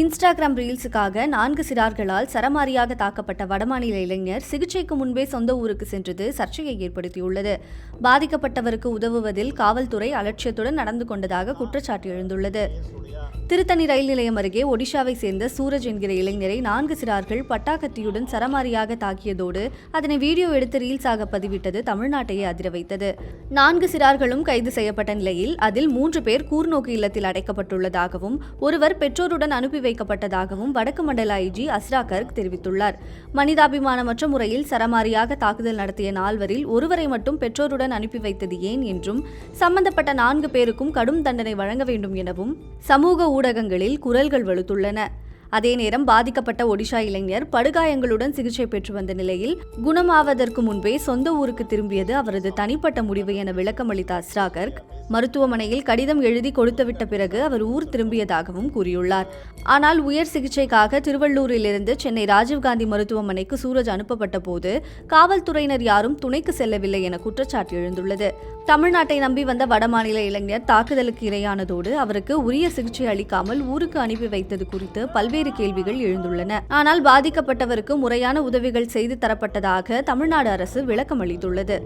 Instagram ரீல்ஸுக்காக நான்கு சிறார்களால் சரமாரியாக தாக்கப்பட்ட வடமாநில இளைஞர் சிகிச்சைக்கு முன்பே சொந்த ஊருக்கு சென்றது சர்ச்சையை ஏற்படுத்தியுள்ளது. பாதிக்கப்பட்டவருக்கு உதவுவதில் காவல்துறை அலட்சியத்துடன் நடந்து கொண்டதாக குற்றச்சாட்டு எழுந்துள்ளது. திருத்தணி ரயில் நிலையம் அருகே ஒடிஷாவை சேர்ந்த சூரஜ் என்கிற இளைஞரை நான்கு சிறார்கள் பட்டாக்கத்தியுடன் சரமாரியாக தாக்கியதோடு அதனை வீடியோ எடுத்து ரீல்ஸாக பதிவிட்டது தமிழ்நாட்டையே அதிர வைத்தது. நான்கு சிறார்களும் கைது செய்யப்பட்ட நிலையில் அதில் மூன்று பேர் கூர்நோக்கு இல்லத்தில் அடைக்கப்பட்டுள்ளதாகவும் ஒருவர் பெற்றோருடன் அனுப்பி வைக்கப்பட்டதாகவும் வடக்கு மண்டல ஐஜி அஸ்ரா கர்க் தெரிவித்துள்ளார். மனிதாபிமானமற்ற முறையில் சரமாரியாக தாக்குதல் நடத்திய நால்வரில் ஒருவரை மட்டும் பெற்றோருடன் அனுப்பி வைத்தது ஏன் என்றும் சம்பந்தப்பட்ட நான்கு பேருக்கும் கடும் தண்டனை வழங்க வேண்டும் எனவும் சமூக ஊடகங்களில் குரல்கள் வலுத்துள்ளன அதே நேரம் பாதிக்கப்பட்ட ஒடிஷா இளைஞர் படுகாயங்களுடன் சிகிச்சை பெற்று வந்த நிலையில் குணமாவதற்கு முன்பே சொந்த ஊருக்கு திரும்பியது அவரது தனிப்பட்ட முடிவு என விளக்கமளித்த அஸ்ராகர்க் மருத்துவமனையில் கடிதம் எழுதி கொடுத்துவிட்ட பிறகு அவர் ஊர் திரும்பியதாகவும் கூறியுள்ளார். ஆனால் உயர் சிகிச்சைக்காக திருவள்ளூரிலிருந்து சென்னை ராஜீவ்காந்தி மருத்துவமனைக்கு சூரஜ் அனுப்பப்பட்ட போது காவல்துறையினர் யாரும் துணைக்கு செல்லவில்லை என குற்றச்சாட்டு எழுந்துள்ளது. தமிழ்நாட்டை நம்பி வந்த வடமாநில இளைஞர் தாக்குதலுக்கு இரையானதோடு அவருக்கு உரிய சிகிச்சை அளிக்காமல் ஊருக்கு அனுப்பி வைத்தது குறித்து பல்வேறு பல்வேறு கேள்விகள் எழுந்துள்ளன. ஆனால் பாதிக்கப்பட்டவருக்கு முறையான உதவிகள் செய்து தரப்பட்டதாக தமிழ்நாடு அரசு விளக்கம் அளித்துள்ளது.